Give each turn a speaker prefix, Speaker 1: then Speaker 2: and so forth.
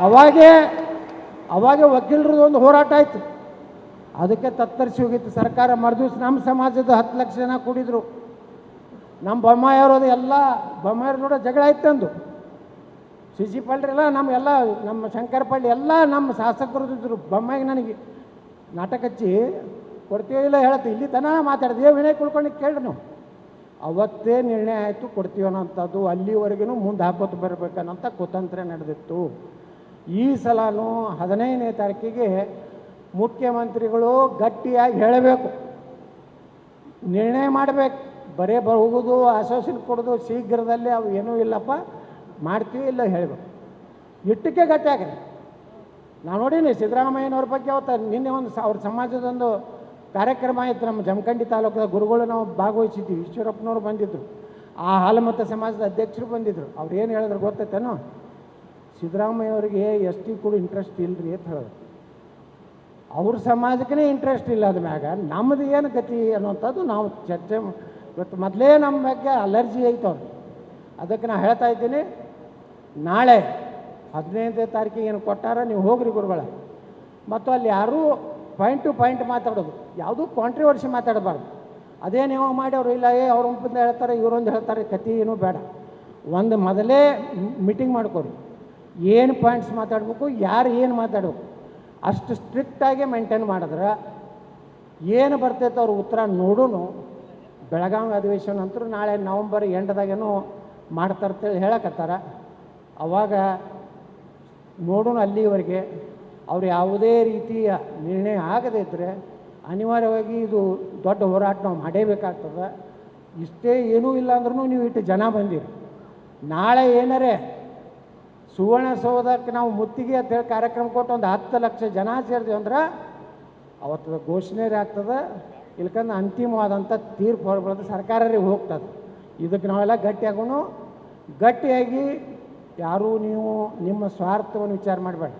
Speaker 1: ಅವಾಗೇ, ಅವಾಗೆ ವಕೀಲರದ್ದು ಒಂದು ಹೋರಾಟ ಆಯಿತು. ಅದಕ್ಕೆ ತತ್ತರಿಸಿ ಹೋಗಿತ್ತು ಸರ್ಕಾರ. ಮರುದಿವ್ಸ ನಮ್ಮ ಸಮಾಜದ ಹತ್ತು ಲಕ್ಷ ಜನ ಕೂಡಿದ್ರು. ನಮ್ಮ ಬೊಮ್ಮಾಯಿಯವ್ರದ್ದು ಎಲ್ಲ ಬೊಮ್ಮಾಯವ್ರ ನೋಡೋ ಜಗಳ ಅಂದು. ಸಿ ಸಿ ಪಲ್ರೆಲ್ಲ ನಮ್ಮ ಎಲ್ಲ, ನಮ್ಮ ಶಂಕರಪಳ್ಳಿ ಎಲ್ಲ ನಮ್ಮ ಶಾಸಕರು ಇದ್ರು. ಬೊಮ್ಮಾಯಿಗೆ ನನಗೆ ನಾಟಕ ಹಚ್ಚಿ ಕೊಡ್ತೀವೋ ಇಲ್ಲ ಹೇಳ್ತೀವಿ ಇಲ್ಲಿ ತನ ಮಾತಾಡಿದೆ. ವಿನಯ್ ಕುಳ್ಕೊಂಡು ಕೇಳ್ರಿ ನಾವು. ಅವತ್ತೇ ನಿರ್ಣಯ ಆಯಿತು ಕೊಡ್ತೀವನ್ನೋಂಥದ್ದು ಅಲ್ಲಿವರೆಗೂ ಮುಂದೆ ಹಾಕೋದು ಬರಬೇಕನ್ನೋಂಥ ಕುತಂತ್ರ ನಡೆದಿತ್ತು. ಈ ಸಲನೂ ಹದಿನೈದನೇ ತಾರೀಕಿಗೆ ಮುಖ್ಯಮಂತ್ರಿಗಳು ಗಟ್ಟಿಯಾಗಿ ಹೇಳಬೇಕು. ನಿರ್ಣಯ ಮಾಡಬೇಕು. ಬರೇ ಹೋಗೋದು, ಆಶ್ವಾಸನೆ ಕೊಡೋದು, ಶೀಘ್ರದಲ್ಲೇ ಅವು ಏನೂ ಇಲ್ಲಪ್ಪ, ಮಾಡ್ತೀವಿ ಇಲ್ಲ ಹೇಳಬೇಕು. ಇಟ್ಟಕ್ಕೆ ಗಟ್ಟಿಯಾಗ್ರಿ ನಾವು ನೋಡೀನಿ ಸಿದ್ದರಾಮಯ್ಯನವ್ರ ಬಗ್ಗೆ ಅವತ್ತು ನಿನ್ನೆ ಒಂದು ಅವ್ರ ಸಮಾಜದೊಂದು ಕಾರ್ಯಕ್ರಮ ಆಯಿತು ನಮ್ಮ ಜಮಖಂಡಿ ತಾಲೂಕದ ಗುರುಗಳು ನಾವು ಭಾಗವಹಿಸಿದ್ವಿ. ಈಶ್ವರಪ್ಪನವ್ರು ಬಂದಿದ್ದರು ಆ ಹಾಲುಮತ ಸಮಾಜದ ಅಧ್ಯಕ್ಷರು ಬಂದಿದ್ದರು ಅವ್ರು ಏನು ಹೇಳಿದ್ರು ಗೊತ್ತೈತೇನೋ? ಸಿದ್ದರಾಮಯ್ಯ ಎಸ್ ಟಿ ಕೂಡ ಇಂಟ್ರೆಸ್ಟ್ ಇಲ್ಲರಿ ಅಂತ ಹೇಳಿದ್ರು. ಅವ್ರ ಸಮಾಜಕ್ಕೇ ಇಂಟ್ರೆಸ್ಟ್ ಇಲ್ಲ ಅದ ಮ್ಯಾಗ. ನಮ್ಮದು ಏನು ಗತಿ ಅನ್ನೋಂಥದ್ದು ನಾವು ಚರ್ಚೆ ಇವತ್ತು ಮೊದಲೇ ನಮ್ಮ ಬಗ್ಗೆ ಅಲರ್ಜಿ ಐತೆ ಅವ್ರಿಗೆ ಅದಕ್ಕೆ ನಾನು ಹೇಳ್ತಾ ಇದ್ದೀನಿ, ನಾಳೆ ಹದಿನೈದನೇ ತಾರೀಕಿಗೆ ಏನು ಕೊಟ್ಟಾರ ನೀವು ಹೋಗ್ರಿ ಗುರುಗಳ. ಮತ್ತು ಅಲ್ಲಿ ಯಾರೂ ಪಾಯಿಂಟ್ ಟು ಪಾಯಿಂಟ್ ಮಾತಾಡೋದು, ಯಾವುದೂ ಕಾಂಟ್ರಿವರ್ಸಿ ಮಾತಾಡಬಾರ್ದು. ಅದೇ ನೀವು ಮಾಡಿ ಅವರು ಇಲ್ಲ, ಏ ಅವ್ರ ಒಂದ್ ಹೇಳ್ತಾರೆ ಇವರೊಂದು ಹೇಳ್ತಾರೆ ಕತಿ ಏನೂ ಬೇಡ. ಒಂದು ಮೊದಲೇ ಮೀಟಿಂಗ್ ಮಾಡ್ಕೊರಿ ಏನು ಪಾಯಿಂಟ್ಸ್ ಮಾತಾಡಬೇಕು, ಯಾರು ಏನು ಮಾತಾಡಬೇಕು, ಅಷ್ಟು ಸ್ಟ್ರಿಕ್ಟಾಗಿ ಮೇಂಟೈನ್ ಮಾಡಿದ್ರೆ ಏನು ಬರ್ತೈತೆ ಅವ್ರ ಉತ್ತರ ನೋಡೂ ಬೆಳಗಾವಿ ಅಧಿವೇಶನ ಅಂತೂ ನಾಳೆ ನವಂಬರ್ ಎಂಟದಾಗೇನೋ ಮಾಡ್ತಾರಂತೇಳಿ ಹೇಳಕತ್ತಾರ. ಅವಾಗ ನೋಡೋಣ ಅಲ್ಲಿವರೆಗೆ, ಅವ್ರು ಯಾವುದೇ ರೀತಿಯ ನಿರ್ಣಯ ಆಗದೇ ಇದ್ದರೆ ಅನಿವಾರ್ಯವಾಗಿ ಇದು ದೊಡ್ಡ ಹೋರಾಟ ನಾವು ಮಾಡೇಬೇಕಾಗ್ತದೆ. ಇಷ್ಟೇ ಏನೂ ಇಲ್ಲ ಅಂದ್ರೂ ನೀವು ಇಟ್ಟು ಜನ ಬಂದಿರಿ. ನಾಳೆ ಏನರೇ ಸುವರ್ಣಸೌಧಕ್ಕೆ ನಾವು ಮುತ್ತಿಗೆ ಅಂತ ಹೇಳಿ ಕಾರ್ಯಕ್ರಮ ಕೊಟ್ಟು ಒಂದು ಹತ್ತು ಲಕ್ಷ ಜನ ಸೇರಿದ್ವಿ ಅಂದ್ರೆ ಅವತ್ತು ಘೋಷಣೆ ಆಗ್ತದೆ. ಇಲ್ಕಂದ್ರೆ ಅಂತಿಮವಾದಂಥ ತೀರ್ಪು ಹೊರಬರೋದು, ಸರ್ಕಾರರಿಗೆ ಹೋಗ್ತದೆ. ಇದಕ್ಕೆ ನಾವೆಲ್ಲ ಗಟ್ಟಿಯಾಗೂ ಗಟ್ಟಿಯಾಗಿ ಯಾರೂ ನೀವು ನಿಮ್ಮ ಸ್ವಾರ್ಥವನ್ನು ವಿಚಾರ ಮಾಡಬೇಡ.